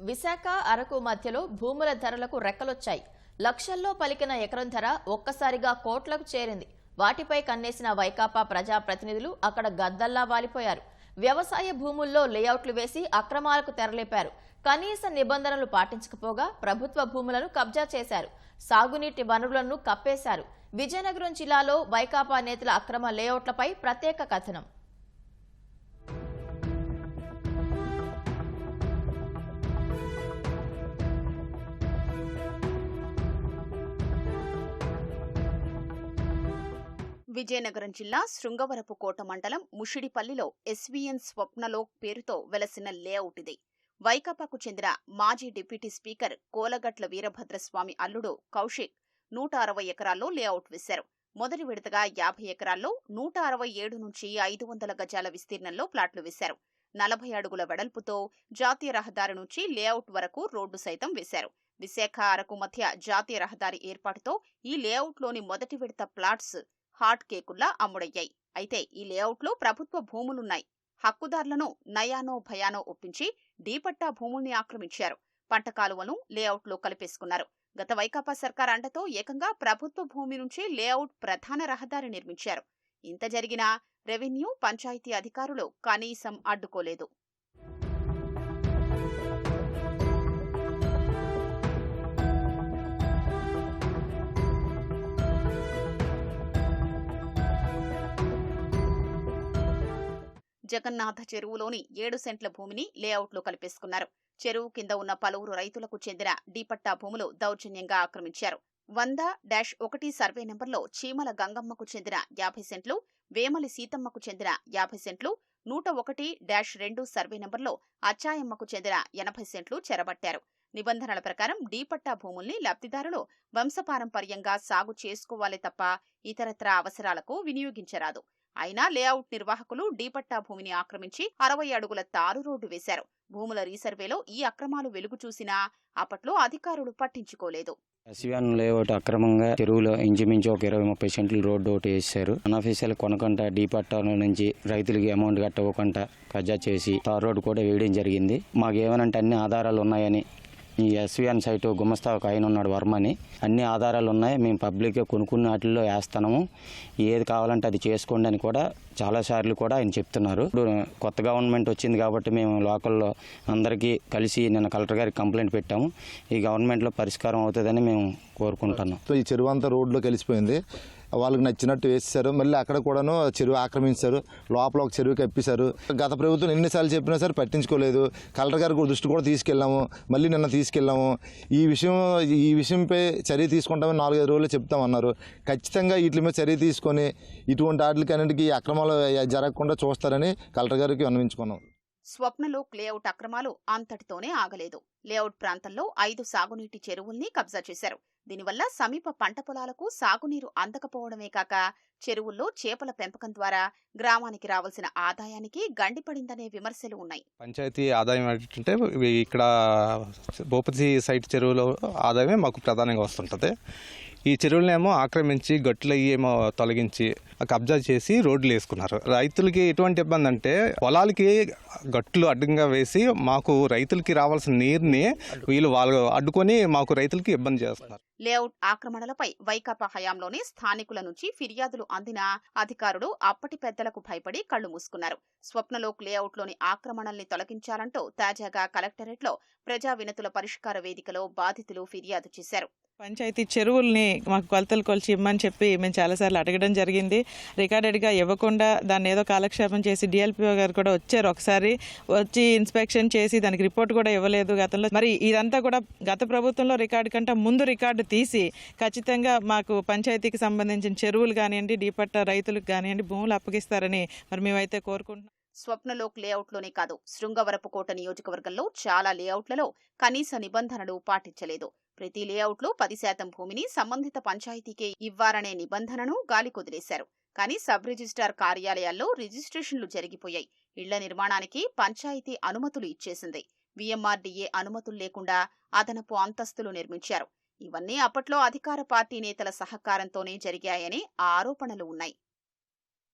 విశాఖ అరకు మధ్యలో భూముల ధరలకు రెక్కలొచ్చాయి. లక్షల్లో పలికిన ఎకరం ధర ఒక్కసారిగా కోట్లకు చేరింది. వాటిపై కన్నేసిన వైకాపా ప్రజాప్రతినిధులు అక్కడ గద్దల్లా వాలిపోయారు. వ్యవసాయ భూముల్లో లేఅవుట్లు వేసి అక్రమాలకు తెరలేపారు. కనీస నిబంధనలు పాటించకపోగా ప్రభుత్వ భూములను కబ్జా చేశారు. సాగునీటి వనరులను కప్పేశారు. విజయనగరం జిల్లాలో వైకాపా నేతల అక్రమ లేఅవుట్లపై ప్రత్యేక కథనం. విజయనగరం జిల్లా శృంగవరపు కోట మండలం ముషిడిపల్లిలో ఎస్వీఎన్ స్వప్నలోక్ పేరుతో వెలసిన లేఅవుట్ ఇది. వైకాపాకు చెందిన మాజీ డిప్యూటీ స్పీకర్ కోలగట్ల వీరభద్రస్వామి అల్లుడు కౌశిక్ నూట అరవై ఎకరాల్లో లేఅవుట్ వేశారు. మొదటి విడతగా యాభై ఎకరాల్లో నూట అరవై ఏడు నుంచి ఐదు వందల గజాల విస్తీర్ణంలో ప్లాట్లు వేశారు. నలభై అడుగుల వెడల్పుతో జాతీయ రహదారి నుంచి లేఅవుట్ వరకు రోడ్డు సైతం వేశారు. విశాఖ అరకు మధ్య జాతీయ రహదారి ఏర్పాటుతో ఈ లేఅవుట్లోని మొదటి విడత ప్లాట్స్ హాట్ కేకుల్లా అమ్ముడయ్యాయి. అయితే ఈ లేఅవుట్లో ప్రభుత్వ భూములున్నాయి. హక్కుదారులను నయానో భయానో ఒప్పించి డీపట్టా భూముల్ని ఆక్రమించారు. పంట కాలువను లేఅవుట్లో కలిపేసుకున్నారు. గత వైకాపా సర్కార్ అండతో ఏకంగా ప్రభుత్వ భూమి నుంచి లేఅవుట్ ప్రధాన రహదారి నిర్మించారు. ఇంత జరిగినా రెవెన్యూ పంచాయతీ అధికారులు కనీసం అడ్డుకోలేదు. జగన్నాథ చెరువులోని ఏడు సెంట్ల భూమిని లేఅవుట్లో కలిపేసుకున్నారు. చెరువు కింద ఉన్న పలువురు రైతులకు చెందిన డీపట్టా భూములు దౌర్జన్యంగా ఆక్రమించారు. వంద డాష్ ఒకటి సర్వే నెంబర్లో చీమల గంగమ్మకు చెందిన యాభై సెంట్లు వేమలి సీతమ్మకు చెందిన యాభై సెంట్లు నూట ఒకటి డాష్ రెండు సర్వే నెంబర్లో అచ్చాయమ్మకు చెందిన ఎనభై సెంట్లు చెరబట్టారు. నిబంధనల ప్రకారం డీపట్టా భూముల్ని లబ్ధిదారులు వంశపారంపర్యంగా సాగు చేసుకోవాలి తప్ప ఇతరత్రా అవసరాలకు వినియోగించరాదు. అయినా లేఅవుట్ నిర్వాహకులు డీపట్టా భూమిని ఆక్రమించి అరవై అడుగుల తారు రోడ్డు వేశారు. భూముల రీసర్వేలో ఈ అక్రమాలు వెలుగు చూసినా అప్పట్లో అధికారులు పట్టించుకోలేదు. ఎస్వీఎన్ లేఅవుట్ అక్రమంగా చెరువులో ఇంచుమించు ఒక ఇరవై ముప్పై సెంట్లు రోడ్డు ఒకటి వేశారు. అనఫీషియల్ కొనకుండా డీపట్టాల నుంచి రైతులకి అమౌంట్ కట్టకుండా కజా చేసి తార్ రోడ్డు కూడా వేయడం జరిగింది. మాకు ఏమనంటే అన్ని ఆధారాలు ఉన్నాయని ఈ ఎస్విఎన్ సైట్ గుమస్తా ఒక ఆయన ఉన్నాడు వర్మని. అన్ని ఆధారాలు ఉన్నాయి మేము పబ్లిక్గా కొనుక్కున్న వాటిల్లో వేస్తాము ఏది కావాలంటే అది చేసుకోండి అని కూడా చాలాసార్లు కూడా ఆయన చెప్తున్నారు. ఇప్పుడు కొత్త గవర్నమెంట్ వచ్చింది కాబట్టి మేము లోకల్లో అందరికీ కలిసి నిన్న కలెక్టర్ గారికి కంప్లైంట్ పెట్టాము. ఈ గవర్నమెంట్లో పరిష్కారం అవుతుందని మేము కోరుకుంటున్నాం. సో ఈ చెరువు రోడ్లో కలిసిపోయింది. వాళ్ళకి నచ్చినట్టు వేసేసారు మళ్ళీ అక్కడ కూడాను చెరువు ఆక్రమించారు. లోపల ఒక చెరువు కప్పేశారు. గత ప్రభుత్వం ఎన్నిసార్లు చెప్పినా సరే పట్టించుకోలేదు. కలెక్టర్ గారి దృష్టి కూడా తీసుకెళ్ళాము. మళ్ళీ నిన్న తీసుకెళ్ళాము. ఈ విషయం ఈ విషయంపై చర్య తీసుకుంటామని నాలుగైదు రోజులు చెప్తామన్నారు. ఖచ్చితంగా వీటి మీద చర్య తీసుకొని ఇటువంటి వాటికి అన్నింటికి అక్రమాలు జరగకుండా చూస్తారని కలెక్టర్ గారికి విన్నవించుకున్నాం. స్వప్నలో లేఅవుట్ అక్రమాలు అంతటితోనే ఆగలేదు. లేఅవుట్ ప్రాంతంలో ఐదు సాగునీటి చెరువుల్ని కబ్జా చేశారు. దీనివల్ల సమీప పంట పొలాలకు సాగునీరు అందకపోవడమే కాక చెరువుల్లో చేపల పెంపకం ద్వారా గ్రామానికి రావాల్సిన ఆదాయానికి గండిపడిందనే విమర్శలు ఉన్నాయి. పంచాయతీ ఆదాయం ఏంటంటే ఇక్కడ భూపతి సైట్ చెరువులో ఆదాయమే మాకు ప్రధానంగా వస్తుంటుంది. ఈ చెరువులనేమో ఆక్రమించి గట్లు ఏమో తొలగించి కబ్జా చేసి రోడ్లు వేసుకున్నారు. రైతులకి ఎటువంటి ఇబ్బంది అంటే పొలాలకి గట్లు అడ్డంగా వేసి మాకు రైతులకి రావాల్సిన నీరుని వీళ్ళు వాళ్ళు అడ్డుకొని మాకు రైతులకి ఇబ్బంది చేస్తున్నారు. లేఅవుట్ ఆక్రమణలపై వైకాపా హయాంలోనే స్థానికుల నుంచి ఫిర్యాదులు అందిన అధికారులు అప్పటి పెద్దలకు భయపడి కళ్ళు మూసుకున్నారు. స్వప్నలోక్ లేఅవుట్లోని ఆక్రమణల్ని తొలగించాలంటూ తాజాగా కలెక్టరేట్లో ప్రజా వినతుల పరిష్కార వేదికలో బాధితులు ఫిర్యాదు చేశారు. పంచాయతీ చెరువుల్ని మాకు కొలతలు కొలిచి ఇమ్మని చెప్పి మేము చాలాసార్లు అడగడం జరిగింది. రికార్డెడ్గా ఇవ్వకుండా దాన్ని ఏదో కాలక్షేపం చేసి డిఎల్పిఓ గారు కూడా వచ్చారు ఒకసారి. వచ్చి ఇన్స్పెక్షన్ చేసి దానికి రిపోర్ట్ కూడా ఇవ్వలేదు గతంలో. మరి ఇదంతా కూడా గత ప్రభుత్వంలో రికార్డు కంటే ముందు రికార్డు తీసి ఖచ్చితంగా మాకు పంచాయతీకి సంబంధించిన చెరువులు కానివ్వండి డీపట్ట రైతులకు కానివ్వండి భూములు అప్పగిస్తారని మరి మేమైతే కోరుకుంటున్నాం. స్వప్నలోక్ లేఅవుట్లోనే కాదు శృంగవరపుకోట నియోజకవర్గంలో చాలా లేఅవుట్లలో కనీస నిబంధనలు పాటించలేదు. ప్రతి లేఅవుట్లో పది శాతం భూమిని సంబంధిత పంచాయతీకే ఇవ్వాలనే నిబంధనను గాలి కుదిలేశారు. కానీ సబ్ రిజిస్ట్రార్ కార్యాలయాల్లో రిజిస్ట్రేషన్లు జరిగిపోయాయి. ఇళ్ళ నిర్మాణానికి పంచాయతీ అనుమతులు ఇచ్చేసింది. విఎంఆర్డీఏ అనుమతులు లేకుండా అదనపు అంతస్తులు నిర్మించారు. ఇవన్నీ అప్పట్లో అధికార పార్టీ నేతల సహకారంతోనే జరిగాయని ఆరోపణలు ఉన్నాయి.